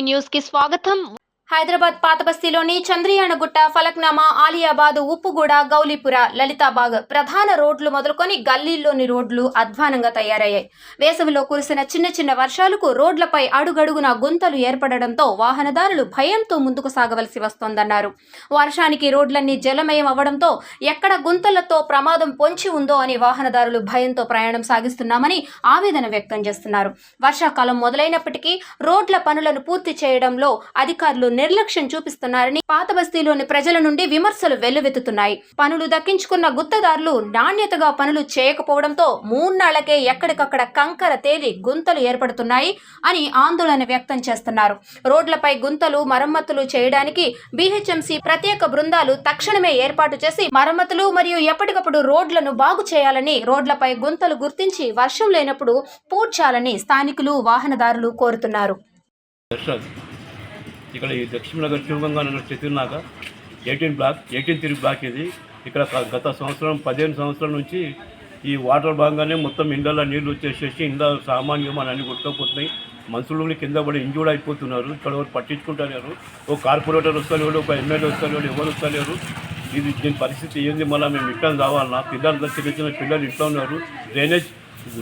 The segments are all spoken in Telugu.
టీవీ న్యూస్ కి స్వాగతం హైదరాబాద్ పాతబస్తీలోని చంద్రయానగుట్ట ఫలక్నామా ఆలియాబాద్ ఉప్పుగూడ గౌలీపుర లలితాబాగ్ ప్రధాన రోడ్లు మొదలుకొని గల్లీల్లోని రోడ్లు అధ్వానంగా తయారయ్యాయి. వేసవిలో కురిసిన చిన్న చిన్న వర్షాలకు రోడ్లపై అడుగడుగున గుంతలు ఏర్పడడంతో వాహనదారులు భయంతో ముందుకు సాగవలసి వస్తోందన్నారు. వర్షానికి రోడ్లన్నీ జలమయం అవ్వడంతో ఎక్కడ గుంతలతో ప్రమాదం పొంచి ఉందో అని వాహనదారులు భయంతో ప్రయాణం సాగిస్తున్నామని ఆవేదన వ్యక్తం చేస్తున్నారు. వర్షాకాలం మొదలైనప్పటికీ రోడ్ల పనులను పూర్తి చేయడంలో అధికారులు నిర్లక్ష్యం చూపిస్తున్నారని పాత బస్తీలోని ప్రజల నుండి విమర్శలు వెల్లువెత్తుతున్నాయి. పనులు దక్కించుకున్న గుత్తదారులు నాణ్యతగా పనులు చేయకపోవడంతో మూన్నాళ్ళకే ఎక్కడికక్కడ కంకర తేలి గుంతలు ఏర్పడుతున్నాయి అని ఆందోళన వ్యక్తం చేస్తున్నారు. రోడ్లపై గుంతలు మరమ్మతులు చేయడానికి బీహెచ్ఎంసీ ప్రత్యేక బృందాలు తక్షణమే ఏర్పాటు చేసి మరమ్మతులు మరియు ఎప్పటికప్పుడు రోడ్లను బాగు చేయాలని రోడ్లపై గుంతలు గుర్తించి వర్షం లేనప్పుడు పూడ్చాలని స్థానికులు వాహనదారులు కోరుతున్నారు. ఇక్కడ ఈ Dakshinanagar Shivaganga Nagar చెతినాక eighteen block eighteen three block ఇది. ఇక్కడ గత సంవత్సరం పదిహేను సంవత్సరాల నుంచి ఈ వాటర్ భాగంగానే మొత్తం ఇండ్లలో నీళ్ళు వచ్చేసేసి ఇండ్ల సామాన్యం అని అన్ని కొట్టుకుపోతున్నాయి. మనుషులు కింద పడి ఇంజూర్డ్ అయిపోతున్నారు. ఇక్కడ ఎవరు పట్టించుకుంటున్నారు ఒక కార్పొరేటర్ వస్తలేడు ఒక ఎమ్మెల్యే వస్తలేడు ఎవరు వస్తలేరు. ఇది దీని పరిస్థితి ఏంది? మళ్ళీ మేము ఇట్లా రావాలన్నా పిల్లలు చిన్న చిన్న పిల్లలు ఇంట్లో ఉన్నారు. డ్రైనేజ్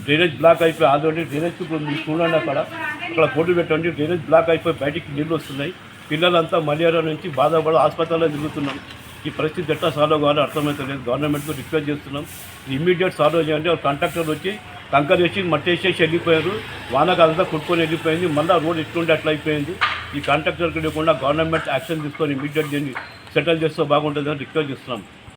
డ్రైనేజ్ బ్లాక్ అయిపోయి ఆల్రెడీ డ్రైనేజ్ ఇప్పుడు మీరు చూడండి అక్కడ. అక్కడ ఫోటో పెట్టండి. డ్రైనేజ్ బ్లాక్ అయిపోయి బయటికి నీళ్ళు వస్తున్నాయి. పిల్లలంతా మలేరియా నుంచి బాధపడి ఆసుపత్రిలో తిరుగుతున్నాం. ఈ పరిస్థితి ఎట్లా సాల్వ్ కావాలో అర్థమవుతలేదు గవర్నమెంట్తో రిక్వెస్ట్ చేస్తున్నాం. ఇమీడియట్ సాల్వ్ చేయండి. ఒక కాంట్రాక్టర్ వచ్చి కంకర్ వేసి మట్టి వేసేసి వెళ్ళిపోయారు. వానకాలంతా కొట్టుకొని వెళ్ళిపోయింది. మళ్ళీ రోడ్ ఎట్లుంటే అట్లా అయిపోయింది. ఈ కాంట్రాక్టర్కి లేకుండా గవర్నమెంట్ యాక్షన్ తీసుకొని ఇమీడియట్ దీన్ని సెటిల్ చేస్తే బాగుంటుందని రిక్వెస్ట్ చేస్తున్నాం.